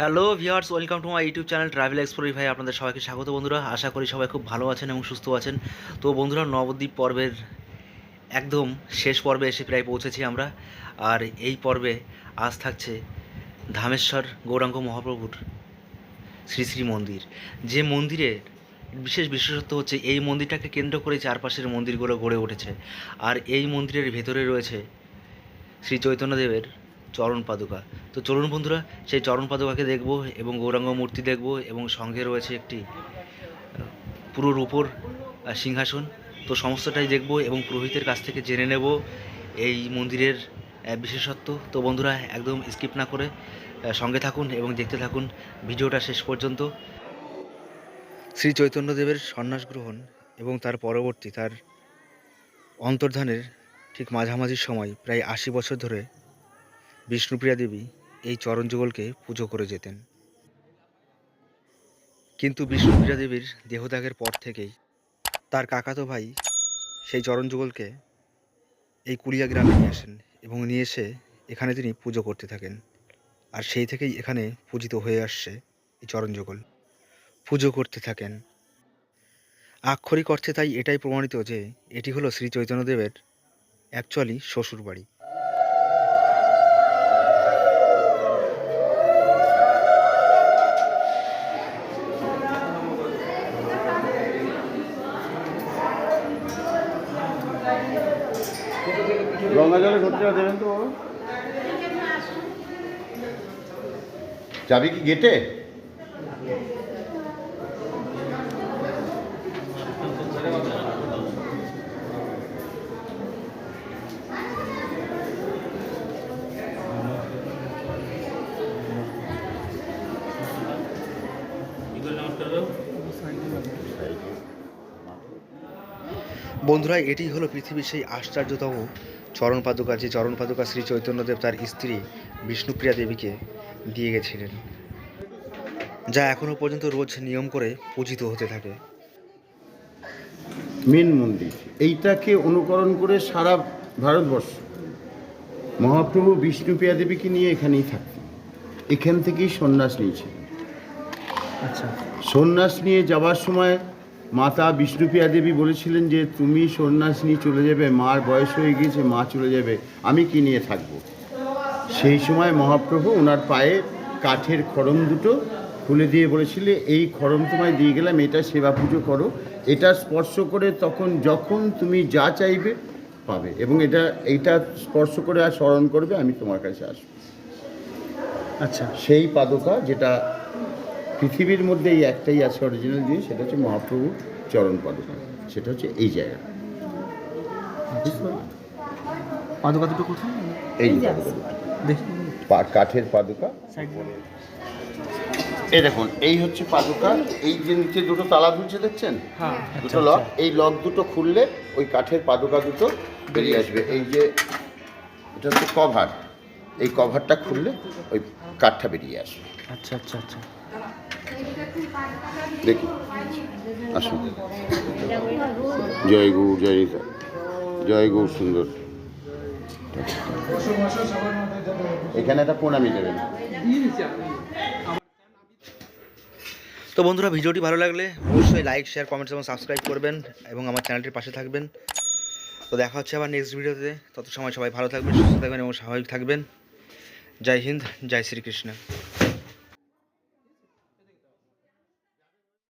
Hello viewers welcome to my YouTube channel travel explore ভাই, আপনাদের সবাইকে স্বাগত বন্ধুরা। আশা করি সবাই খুব ভালো আছেন এবং সুস্থ আছেন। তো বন্ধুরা, নবদ্বীপ পর্বের একদম শেষ পর্বে এসে প্রায় পৌঁছেছি আমরা। আর এই পর্বে আজ থাকছে ধামেশ্বর গৌরাঙ্গ মহাপ্রভুর শ্রী শ্রী মন্দির। যে মন্দিরের বিশেষ বিশেষত্ব হচ্ছে, এই মন্দিরটাকে কেন্দ্র করে চারপাশের মন্দিরগুলো গড়ে উঠেছে। আর এই মন্দিরের ভেতরে রয়েছে শ্রী চৈতন্যদেবের চরণ পাদুকা। তো চলুন বন্ধুরা, সেই চরণ পাদুকাকে দেখব এবং গৌরাঙ্গ মূর্তি দেখব এবং সঙ্গে রয়েছে একটি পুরো রূপোর সিংহাসন। তো সমস্তটাই দেখব এবং পুরোহিতের কাছ থেকে জেনে নেব এই মন্দিরের বিশেষত্ব। তো বন্ধুরা, একদম স্কিপ না করে সঙ্গে থাকুন এবং দেখতে থাকুন ভিডিওটা শেষ পর্যন্ত। শ্রী চৈতন্যদেবের সন্ন্যাস গ্রহণ এবং তার পরবর্তী, তার অন্তর্ধানের ঠিক মাঝামাঝি সময়, প্রায় আশি বছর ধরে বিষ্ণুপ্রিয়া দেবী এই চরণ যুগলকে পুজো করে যেতেন। কিন্তু বিষ্ণুপ্রিয়া দেবীর দেহত্যাগের পর থেকেই তার কাকাতো ভাই সেই চরণ যুগলকে এই কুলিয়া গ্রামে নিয়ে আসেন এবং নিয়ে এসে এখানে তিনি পুজো করতে থাকেন। আর সেই থেকেই এখানে পূজিত হয়ে আসছে এই চরণ যুগল পুজো করতে থাকেন। আক্ষরিক অর্থে তাই এটাই প্রমাণিত যে এটি হলো শ্রী চৈতন্যদেবের অ্যাকচুয়ালি শ্বশুর বাড়ি গঙ্গা জলে ঘুরতে দেবেন তো যাবি কি গেটে? বন্ধুরা এটি হলো পৃথিবীর সেই আশ্চর্যতম চরণ পাদুকা যে চরণ পাদুকা শ্রী চৈতন্যদেব তার স্ত্রী বিষ্ণুপ্রিয়া দেবীকে দিয়ে গেছিলেন যা এখনও পর্যন্ত রোজ নিয়ম করে পূজিত হতে থাকে। মেন মন্দির। এইটাকে অনুকরণ করে সারা ভারতবর্ষ মহাপ্রভু বিষ্ণুপ্রিয়া দেবীকে নিয়ে এখানেই থাকতেন এখান থেকেই সন্ন্যাস নিয়েছিলেন আচ্ছা। সন্ন্যাস নিয়ে যাওয়ার সময় মাতা বিষ্ণুপ্রিয়া দেবী বলেছিলেন যে তুমি সন্ন্যাস নিয়ে চলে যাবে মার বয়স হয়ে গিয়েছে মা চলে যাবে আমি কি নিয়ে থাকব? সেই সময় মহাপ্রভু ওনার পায়ে কাঠের খড়ম দুটো খুলে দিয়ে বলেছিলে এই খড়ম তোমায় দিয়ে গেলাম এটা সেবা পুজো করো। এটা স্পর্শ করে তখন যখন তুমি যা চাইবে পাবে এবং এটা এইটা স্পর্শ করে আর স্মরণ করবে আমি তোমার কাছে আসব। আচ্ছা। সেই পাদুকা যেটা পৃথিবীর মধ্যে এই একটাই আছে অরিজিনাল জিনিস সেটা হচ্ছে মহাপ্রভুর চরণ পাদুকা। সেটা হচ্ছে এই জায়গা। পাদুকা দুটো কোথায়? এই কাঠের পাদুকা। এই দেখুন এই হচ্ছে পাদুকা। এই যে নিচে দুটো তালা ঝুলছে দেখছেন? হ্যাঁ দুটো লক। এই লক দুটো খুললে ওই কাঠের পাদুকা দুটো বেরিয়ে আসবে। এই যে এটা হচ্ছে কভার। এই কভারটা খুললে ওই কাঠটা বেরিয়ে আসবে। আচ্ছা আচ্ছা আচ্ছা। দেখি। আসুন। জয় গৌর, জয় জয় গৌর, সুন্দর। এখানে একটা প্রণামী দেবেন। তো বন্ধুরা, ভিডিওটি ভালো লাগলে অবশ্যই লাইক শেয়ার কমেন্টস এবং সাবস্ক্রাইব করবেন এবং আমার চ্যানেলটির পাশে থাকবেন। তো দেখা হচ্ছে আবার নেক্সট ভিডিওতে। তত সময় সবাই ভালো থাকবেন, সুস্থ থাকবেন এবং স্বাভাবিক থাকবেন। জয় হিন্দ, জয় শ্রীকৃষ্ণ।